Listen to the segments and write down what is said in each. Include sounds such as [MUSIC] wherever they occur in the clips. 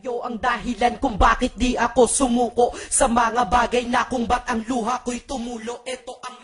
Kayo ang dahilan kung bakit di ako sumuko Sa mga bagay na kung ba't ang luha ko'y tumulo. Ito ang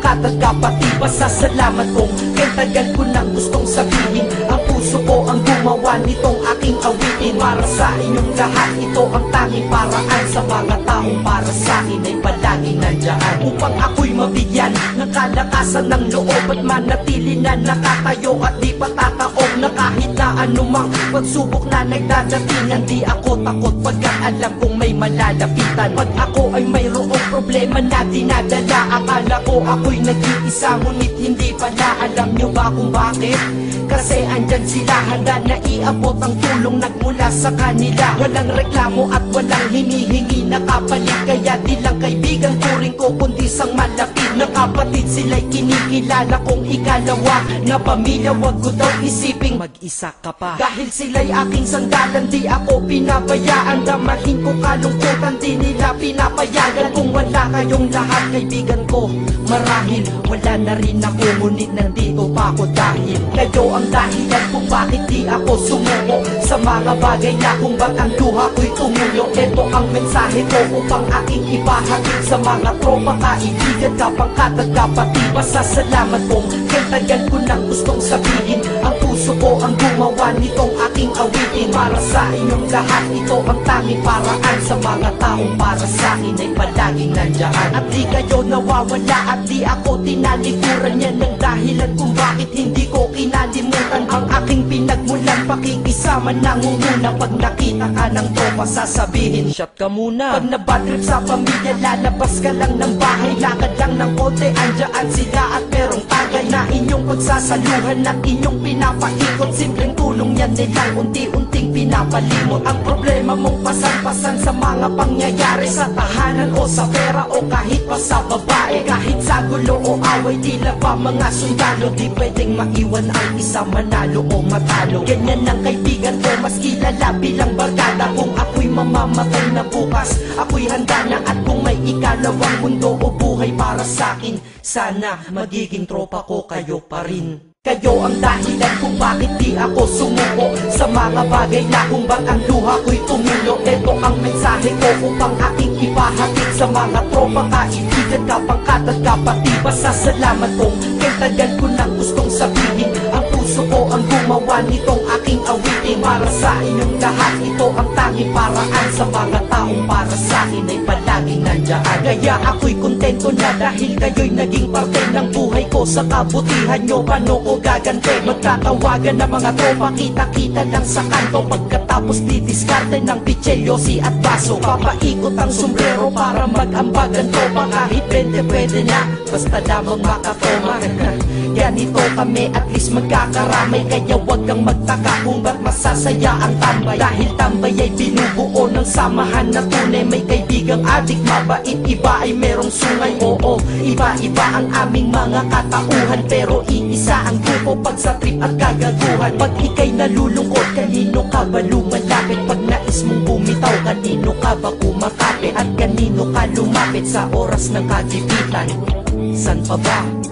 at kapatid Pasasalamat kong kay tagal ko nang gustong sabihin. Ang puso ko ang gumawa nitong aking awitin. Para sa inyong lahat, ito ang tanging paraan Sa mga taong para sa akin ay palaging nandyan Upang ng kalakasan ng loob At manatili na nakatayo at di patataob Na kahit na anumang pagsubok na nagdadatingan Di ako takot pagkat alam kong may malalapitan. Pag ako ay mayroong problema na dinadala Akala ko ako'y nag-iisa Ngunit hindi pala. Alam nyo ba kung bakit kasi andyan sila handa na iabot ang tulong nagmula sa kanila. Walang reklamo at walang hinihingi na kapalit. Kaya di lang kaibigan turing ko kundi sang malapit. Na kapatid Sila'y kinikilala kong ikalawa. Na pamilya wag ko daw isiping mag-isa ka pa. Dahil sila'y aking sanggalan di ako pinabayaan. Damahin ko kalungkutan di nila pinapayagan. Kung wala kayong lahat kaibigan ko Marahil wala na rin ako. Ngunit nandito pa ako dahil Kayo ang dahilan kung bakit di ako sumuko. Sa mga bagay na kung ba't ang luha ko'y tumulo Ito ang mensahe ko upang aking ipahatid Sa mga tropa, kaibigan, kapangkat at kapatid Pasasalamat kong kay tagal ko nang gustong sabihin. Ang puso ko ang gumawa nitong aking awitin Para sa inyong lahat, ito ang tanging paraan Sa mga taong para sa akin ay palaging nandyan At di kayo nawawala at di ako tinalikuran Yan ang dahilan kung bakit hindi ko kinalimutan Ang aking pinagmulan. Pakikisama nangunguna Pag nakita ka ng tropa sasabihin Shot ka muna. Pag nabatrip sa pamilya lalabas ka lang ng bahay. Lakad lang ng konti andyan sila at merong tagay Na inyong pagsasaluhan at inyong pinapaikot. Simpleng tulong nilang unti-unting pinapalimot. Ang problema mong pasan-pasan sa mga pangyayari. Sa tahanan o sa pera o kahit pa sa babae. Kahit sa gulo o away tila pa mga sundalo? Di pwedeng maiwan ang isa manalo o matalo. Ganyan ang kaibigan ko mas kilala bilang barkada. Kung ako'y mamamatay na bukas Ako'y handa na. At kung may ikalawang mundo o buhay para sa akin Sana magiging tropa ko kayo pa rin. Kayo ang dahilan mga bagay na kung ba't ang luha ko'y tumulo Ito ang mensahe ko upang aking ipahatid Sa mga tropa, kaibigan, kapangkat at kapatid Pasasalamat kong kay tagal ko nang gustong sabihin Ang puso ko ang gumawa nitong aking awitin. Para sa inyong lahat, ito ang tanging paraan Sa mga taong para sa akin ay palaging nandyan Kaya ako'y kontento na dahil kayo'y naging parte ng buhay Sa kabutihan nyo, paano ko gagante? Magtatawagan ng mga tropa, kita-kita lang sa kanto. Pagkatapos didiskarte ng pichelyosi at baso. Papaikot ang sombrero para mag-ambag ang tropa Kahit 20 pwede na, basta lamang makatoma [LAUGHS] Ganito kami, at least magkakaramay Kaya wag kang magtaka kung ba't masasaya ang tambay Dahil tambay ay binubuo ng samahan na tunay May kaibigang adik, mabait, iba ay merong sungay Oo, iba-iba ang aming mga katauhan Pero iisa ang grupo pag sa trip at kagaguhan Pag ikay nalulungkot, kanino ka ba lumalapit? Pag nais mong bumitaw, kanino ka ba kumakapit? At kanino ka lumapit sa oras ng kagipitan? San pa ba?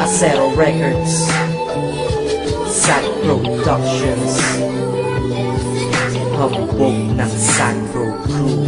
Acero Records. Sad Productions. Hambog ng Sandro Crew